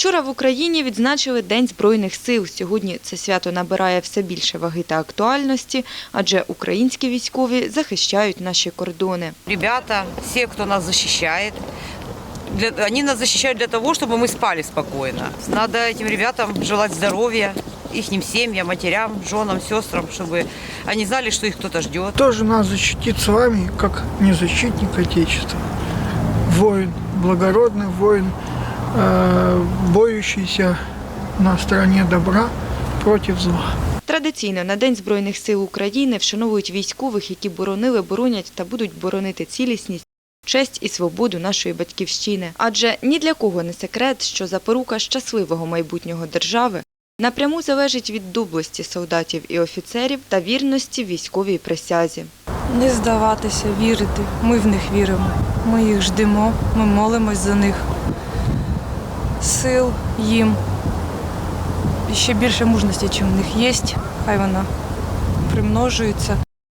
Вчора в Україні відзначили День Збройних сил. Сьогодні це свято набирає все більше ваги та актуальності, адже українські військові захищають наші кордони. Ребята, все, кто нас защищает, для- они нас защищают для того, чтобы мы спали спокойно. Надо этим ребятам желать здоровья, их семьям, матерям, женам, сестрам, чтобы они знали, что их кто-то ждет. Тоже нас защитит с вами, как не защитник Отечества. Воин, благородный воин, э, боющийся на стороне добра против зла. Традиційно на День Збройних сил України вшановують військових, які боронили, боронять та будуть боронити цілісність, честь і свободу нашої батьківщини. Адже ні для кого не секрет, що запорука щасливого майбутнього держави напряму залежить від доблесті солдатів і офіцерів та вірності військовій присязі. Не здаватися, вірити. Ми в них віримо. Ми їх ждемо, ми молимось за них. Сил їм. І ще більше мужності, чим в них є. Хай вона примножується.